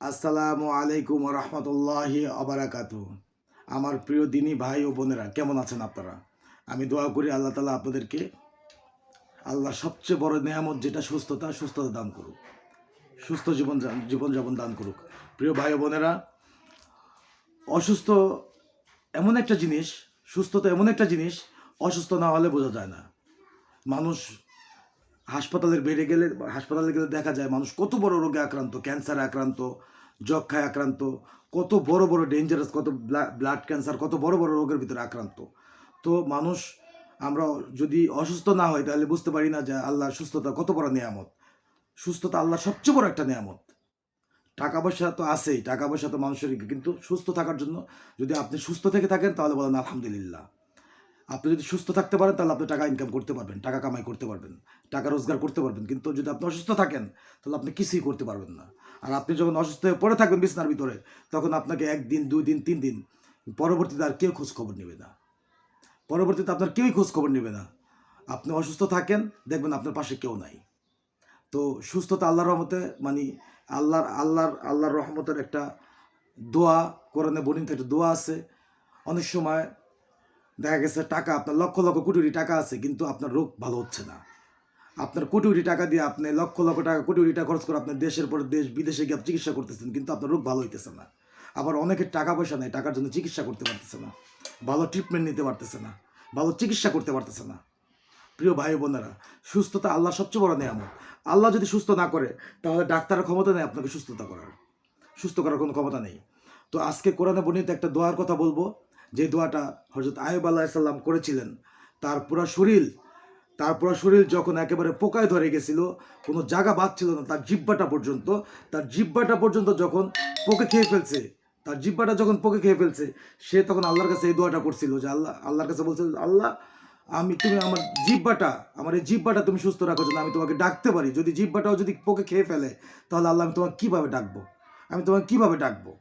আসসালামু আলাইকুম রহমতুল্লাহি আবরাকাত আমার প্রিয় দিনী ভাই ও বোনেরা, কেমন আছেন আপনারা? আমি দোয়া করি আল্লাহ তালা আপনাদেরকে আল্লাহ সবচেয়ে বড় নেয়ামত যেটা সুস্থতা সুস্থতা দান করুক। সুস্থ জীবন জীবনযাপন দান করুক। প্রিয় ভাই বোনেরা, অসুস্থ এমন একটা জিনিস, সুস্থতা এমন একটা জিনিস, অসুস্থ না হলে বোঝা যায় না। মানুষ হাসপাতালের বেড়ে গেলে, হাসপাতালে গেলে দেখা যায় মানুষ কত বড় রোগে আক্রান্ত, ক্যান্সারে আক্রান্ত যক্ষায় আক্রান্ত, কত বড় বড় ডেঞ্জারাস কত ব্লাড ক্যান্সার কত বড় বড় রোগের ভিতরে আক্রান্ত। তো মানুষ, আমরা যদি অসুস্থ না হয় তাহলে বুঝতে পারি না যে আল্লাহর সুস্থতা কত বড় নিয়ামত। সুস্থতা আল্লাহর সবচেয়ে বড় একটা নিয়ামত। টাকা পয়সা তো আছেই, টাকা পয়সা তো মানুষের কিন্তু সুস্থ থাকার জন্য যদি আপনি সুস্থ থেকে থাকেন, তাহলে বলেন আলহামদুলিল্লাহ। আপনি যদি সুস্থ থাকতে পারেন, তাহলে আপনি টাকা ইনকাম করতে পারবেন, টাকা কামাই করতে পারবেন, টাকা রোজগার করতে পারবেন। কিন্তু যদি আপনি অসুস্থ থাকেন, তাহলে আপনি কিছুই করতে পারবেন না। আর আপনি যখন অসুস্থ হয়ে পড়ে থাকবেন বিছনার ভিতরে, তখন আপনাকে একদিন দুই দিন তিন দিন পরবর্তীতে আর কেউ খোঁজ খবর নেবে না। পরবর্তীতে আপনার কেউই খোঁজ খবর নেবে না। আপনি অসুস্থ থাকেন, দেখবেন আপনার পাশে কেউ নাই। তো সুস্থতা আল্লাহর রহমতে মানে আল্লাহর আল্লাহর আল্লাহর রহমতের একটা দোয়া, কোরআনে বর্ণিত একটা দোয়া আছে। অনেক সময় দেখা গেছে টাকা, আপনার লক্ষ লক্ষ কোটি টাকা আছে, কিন্তু আপনার রোগ ভালো হচ্ছে না। আপনার কোটি কোটি টাকা দিয়ে আপনি লক্ষ লক্ষ টাকা, কোটি কোটি টাকা খরচ করে আপনার দেশের পর দেশ, বিদেশে গিয়ে চিকিৎসা করতেছেন, কিন্তু আপনার রোগ ভালো হইতেছে না। আবার অনেকের টাকা পয়সা নেই, টাকার জন্য চিকিৎসা করতে পারতেছে না। ভালো ট্রিটমেন্ট নিতে পারতেছে না। ভালো চিকিৎসা করতে পারতেছে না। প্রিয় ভাই বোনেরা, সুস্থতা আল্লাহ সবচেয়ে বড় নিয়ামত। আল্লাহ যদি সুস্থ না করে, তাহলে ডাক্তারের ক্ষমতা নেই আপনাকে সুস্থতা করার। সুস্থ করার কোনো ক্ষমতা নেই। তো আজকে কোরআনে বর্ণিত একটা দোয়ার কথা বলব। যে দোয়াটা হজরত আয়ুব আল্লাহ সাল্লাম করেছিলেন, তার পুরো শরীর, তার পুরো শরীর যখন একেবারে পোকায় ধরে গেছিল, কোনো জায়গা বাদ ছিল না, তার জিব্বাটা পর্যন্ত, তার জিব্বাটা পর্যন্ত যখন পোকে খেয়ে ফেলছে, তার জিব্বাটা যখন পোকে খেয়ে ফেলছে, সে তখন আল্লাহর কাছে এই দোয়াটা করছিল যে আল্লাহ, আল্লাহর কাছে বলছিল, আল্লাহ, আমি, তুমি আমার জিব্বাটা আমার এই জিব্বাটা তুমি সুস্থ রাখো জন্য আমি তোমাকে ডাকতে পারি। যদি জিব্বাটাও যদি পোকে খেয়ে ফেলে, তাহলে আল্লাহ আমি তোমাকে কীভাবে ডাকবো? আমি তোমাকে কীভাবে ডাকবো?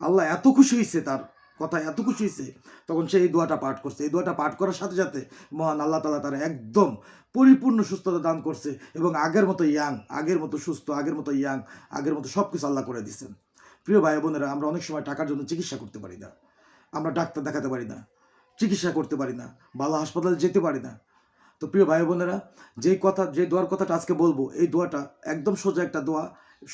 আল্লাহ এত খুশি হয়েছে তার কথা এত খুশি হয়েছে তখন সে এই দোয়াটা পাঠ করছে। এই দোয়াটা পাঠ করার সাথে সাথে মহান আল্লাহ তালা তারা একদম পরিপূর্ণ সুস্থতা দান করছে এবং আগের মতো ইয়াং, আগের মতো সুস্থ, আগের মতো ইয়াং, আগের মতো সব কিছু আল্লাহ করে দিচ্ছেন প্রিয় ভাই বোনেরা, আমরা অনেক সময় টাকার জন্য চিকিৎসা করতে পারি না। আমরা ডাক্তার দেখাতে পারি না, চিকিৎসা করতে পারি না ভালো হাসপাতালে যেতে পারি না। তো প্রিয় ভাই বোনেরা, যেই কথা, যে দোয়ার কথাটা আজকে বলব, এই দোয়াটা একদম সোজা একটা দোয়া।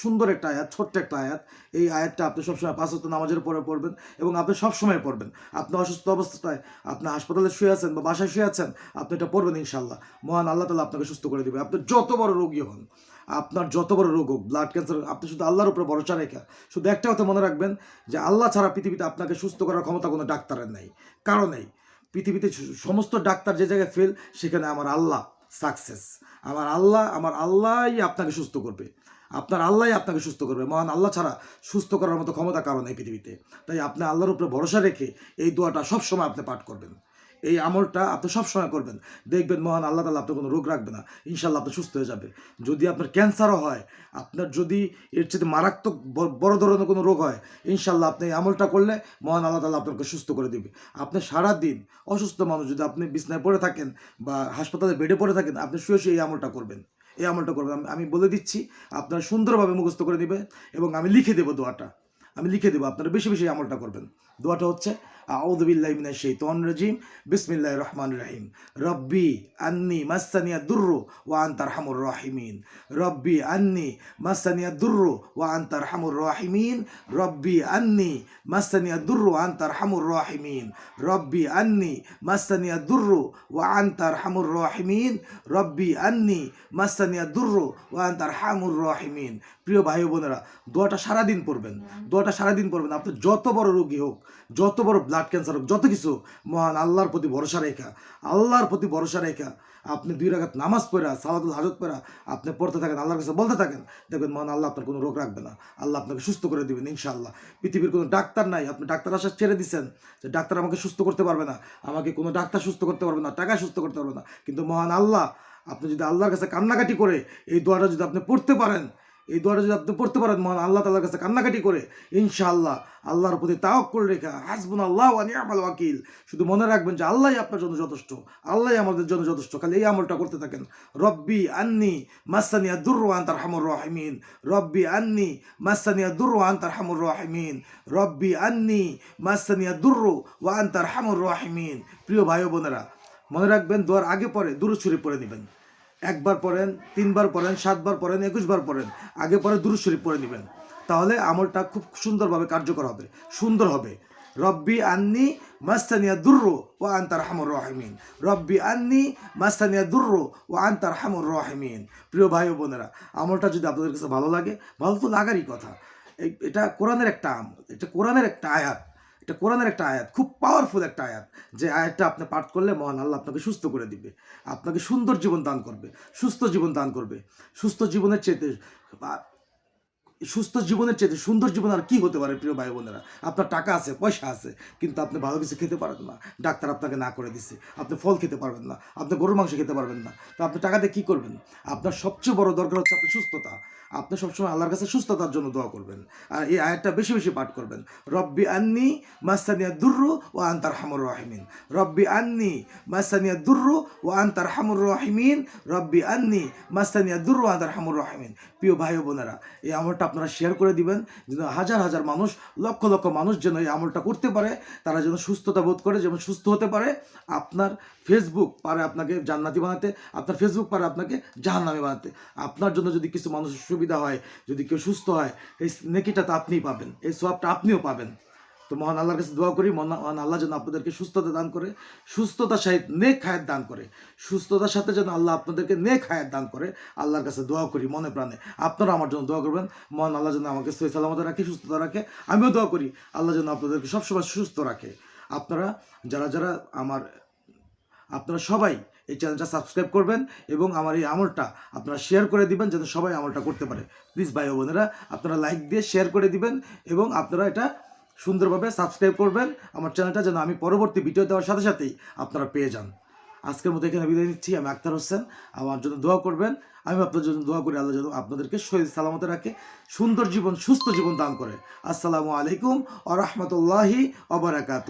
সুন্দর একটা আয়াত, ছোট্ট একটা আয়াত। এই আয়াতটা আপনি সবসময় পাঁচ নামাজের পরে পড়বেন এবং আপনি সবসময় পড়বেন। আপনি অসুস্থ অবস্থায়, আপনি হাসপাতালে শুয়ে আছেন বা বাসায় শুয়ে আছেন, আপনি এটা পড়বেন ইনশাল্লাহ মহান আল্লাহ তালা আপনাকে সুস্থ করে দেবে। আপনি যত বড় রোগী হন, আপনার যত বড় রোগ হোক ব্লাড ক্যান্সার আপনি শুধু আল্লাহর উপরে ভরসা রেখা, শুধু একটা কথা মনে রাখবেন যে আল্লাহ ছাড়া পৃথিবীতে আপনাকে সুস্থ করার ক্ষমতা কোনো ডাক্তারের নেই। কারও নেই পৃথিবীতে সমস্ত ডাক্তার যে জায়গায় ফেল সেখানে আমার আল্লাহ। সাকসেস। আমার আল্লাহ, আমার আল্লাহই আপনাকে সুস্থ করবে। আপনার আল্লাহ আপনাকে সুস্থ করবে। মহান আল্লাহ ছাড়া সুস্থ করার মতো ক্ষমতা কারণ এই পৃথিবীতে। তাই আপনি আল্লাহর উপরে ভরসা রেখে এই দোয়াটা সবসময় আপনি পাঠ করবেন। এই আমলটা আপনি সবসময় করবেন। দেখবেন মহান আল্লাহ তালা আপনার কোনো রোগ রাখবে না। ইনশাল্লাহ আপনি সুস্থ হয়ে যাবে। যদি আপনার ক্যান্সারও হয়, আপনার যদি এর চেয়ে মারাত্মক বড় ধরনের কোনো রোগ হয় ইনশাল্লাহ আপনি এই আমলটা করলে মহান আল্লাহ তালা আপনাকে সুস্থ করে দেবে। আপনি সারাদিন অসুস্থ মানুষ যদি আপনি বিছনায় পড়ে থাকেন বা হাসপাতালে বেডে পড়ে থাকেন, আপনি শুয়ে শুয়ে এই আমলটা করবেন। এই আমলটা করবেন। আমি- বলে দিচ্ছি, আপনারা সুন্দরভাবে মুখস্থ করে দিবে এবং আমি লিখে দেবো দোয়াটা। আমি লিখে দেবো, আপনারা বেশি বেশি আমলটা করবেন। দোয়াটা হচ্ছে আউদুবিল্লাহ মিনাশ শাইতান রাজিম, বিসমিল্লাহির রহমানির রহিম। রব্বি আন্নি মাসানিয়া দুররু ওয়া আনতা আরহামুর রাহিমিন। রব্বি আন্নি মাসানিয়া দুররু ওয়া আনতা আরহামুর রাহিমিন। রব্বি আন্নি মাসানিয়া দুররু ওয়া আনতা আরহামুর রাহিমিন। রব্বি আন্নি মাসানিয়া দুররু ওয়া আনতা আরহামুর রাহিমিন। রব্বি আন্নি মাসানিয়া দুররু ওয়া আনতা আরহামুর রাহিমিন। প্রিয় ভাই বোনেরা, দোয়াটা সারাদিন পড়বেন। দোয়াটা সারাদিন পড়বেন। আপনি যত বড় রোগী হোক যত বড় ব্লাড ক্যান্সার হোক, যত কিছু মহান আল্লাহর প্রতি ভরসা রেখা, আল্লাহর প্রতি ভরসা রেখা, আপনি দুই রাগাত নামাজ পড়া সালাদুল হাজত পড়া, আপনি পড়তে থাকেন, আল্লাহর কাছে বলতে থাকেন, দেখবেন মহান আল্লাহ আপনার কোনো রোগ রাখবে না। আল্লাহ আপনাকে সুস্থ করে দেবেন, ইনশাআল্লাহ। পৃথিবীর কোনো ডাক্তার নাই, আপনি ডাক্তার আসা ছেড়ে দিচ্ছেন যে ডাক্তার আমাকে সুস্থ করতে পারবে না, আমাকে কোনো ডাক্তার সুস্থ করতে পারবে না টাকা সুস্থ করতে পারবে না। কিন্তু মহান আল্লাহ, আপনি যদি আল্লাহর কাছে কান্নাকাটি করে, এই দোয়াটা যদি আপনি পড়তে পারেন এই দোয়াটা যদি আপনি পড়তে পারেন, মহান আল্লাহ তালার কাছে কান্নাকাটি করে, ইনশাআল্লাহ আল্লাহর প্রতি তাওয়াক্কুল রেখা হাসবুন আল্লাহ ওয়া নি'মাল ওয়াকিল। শুধু মনে রাখবেন যে আল্লাহ আপনার জন্য যথেষ্ট আল্লাহ আমাদের জন্য যথেষ্ট, খালি এই আমলটা করতে থাকেন। রব্বি আন্নি মাসানিয়া দুর্র আন্তার হামুর রাহিমিন। রব্বি আন্নি মাসানিয়া দুর্র আন্তার হামুর রাহিমিন। রব্বি আন্নি মাসানিয়া দুর্র ওয়া আন্তার হামুর রাহিমিন। প্রিয় ভাই বোনেরা, মনে রাখবেন, দোয়ার আগে পরে দুরুশ্বরী পড়ে নেবেন। একবার পড়েন, তিনবার পড়েন, সাতবার পড়েন, একুশবার পড়েন, আগে পরে দুরুশ্বরী পড়ে নেবেন। তাহলে আমলটা খুব সুন্দরভাবে কার্যকর হবে, সুন্দর হবে। রব্বি আন্নি মাস্তানিয়া দুর্র ও আন্তার হামর রহিমিন। রব্বি আন্নি মাস্তানিয়া দুর্র ও আন্তার হামুর রহিমিন। প্রিয় ভাই ও বোনেরা, আমলটা যদি আপনাদের কাছে ভালো লাগে, ভালো তো লাগারই কথা। এটা কোরআনের একটা আমল, এটা কোরআনের একটা আয়াত। এটা কোরআনের একটা আয়াত, খুব পাওয়ারফুল একটা আয়াত, যে আয়াতটা আপনি পাঠ করলে মহান আল্লাহ আপনাকে সুস্থ করে দিবে, আপনাকে সুন্দর জীবন দান করবে, সুস্থ জীবন দান করবে, সুস্থ জীবনের চেয়ে সুস্থ জীবনের চেয়ে সুন্দর জীবন আর কি হতে পারে, প্রিয় ভাই বোনেরা? আপনার টাকা আছে, পয়সা আছে, কিন্তু আপনি ভালো কিছু খেতে পারেন না। ডাক্তার আপনাকে না করে দিছে। আপনি ফল খেতে পারবেন না। আপনি গরুর মাংস খেতে পারবেন না। তো আপনি টাকা দিয়ে কী করবেন? আপনার সবচেয়ে বড় দরকার হচ্ছে আপনার সুস্থতা। আপনি সবসময় আল্লাহর কাছে সুস্থতার জন্য দোয়া করবেন। আর এই আয়াতটা বেশি বেশি পাঠ করবেন। রব্বি আন্নি মাস্তানিয়া দুর্রু ও আন্তার হামুর রাহিমিন। রব্বি আন্নি মাস্তানিয়া দুর্রু ও আন্তার হামুর রাহিমিন। রব্বি আন্নি মাস্তানিয়া দুর্রু আন্তার হামুর রাহিমিন। প্রিয় ভাই বোনেরা, এই আমলটা আপনারা শেয়ার করে দিবেন, যেন হাজার হাজার মানুষ, লক্ষ লক্ষ মানুষ যেন এই আমলটা করতে পারে, তারা যেন সুস্থতা বোধ করে, যেমন সুস্থ হতে পারে, আপনার ফেসবুক পারে আপনাকে জান্নাতি বানাতে, আপনার ফেসবুক পারে আপনাকে জাহান্নামি বানাতে। আপনার জন্য যদি কিছু মানুষের সুবিধা হয়, যদি কেউ সুস্থ হয়, এই নেকিটা তো আপনিই পাবেন, এই সোয়াবটা আপনিও পাবেন। তো মহান আল্লাহর কাছে দোয়া করি, মহান আল্লাহ যেন আপনাদেরকে সুস্থতা দান করে সুস্থতার সাথে নেক হায়াত দান করে, সুস্থতার সাথে যেন আল্লাহ আপনাদেরকে নেক হায়াত দান করে, আল্লাহর কাছে দোয়া করি মনে প্রাণে। আপনারা আমার জন্য দোয়া করবেন। মহান আল্লাহ যেন আমাকে সহি সালামত রাখে, সুস্থতা রাখে। আমিও দোয়া করি, আল্লাহ যেন আপনাদেরকে সবসময় সুস্থ রাখে। আপনারা যারা যারা আমার, আপনারা সবাই এই চ্যানেলটা সাবস্ক্রাইব করবেন এবং আমার এই আমলটা আপনারা শেয়ার করে দিবেন যেন সবাই আমলটা করতে পারে। প্লিজ ভাই বোনেরা, আপনারা লাইক দিয়ে শেয়ার করে দিবেন এবং আপনারা এটা সুন্দরভাবে সাবস্ক্রাইব করবেন। আমার চ্যানেলটা যেন আমি পরবর্তী ভিডিও দেওয়ার সাথে সাথেই আপনারা পেয়ে যান। আজকের মতো এখানে বিদায় নিচ্ছি। আমি আক্তার হোসেন। আমার জন্য দোয়া করবেন। আমি আপনার জন্য দোয়া করি আল্লাহ যেন আপনাদেরকে শহীদ সালামতে রাখে, সুন্দর জীবন, সুস্থ জীবন দান করে। আসসালামু আলাইকুম আ রহমতুল্লাহি অবরাকাত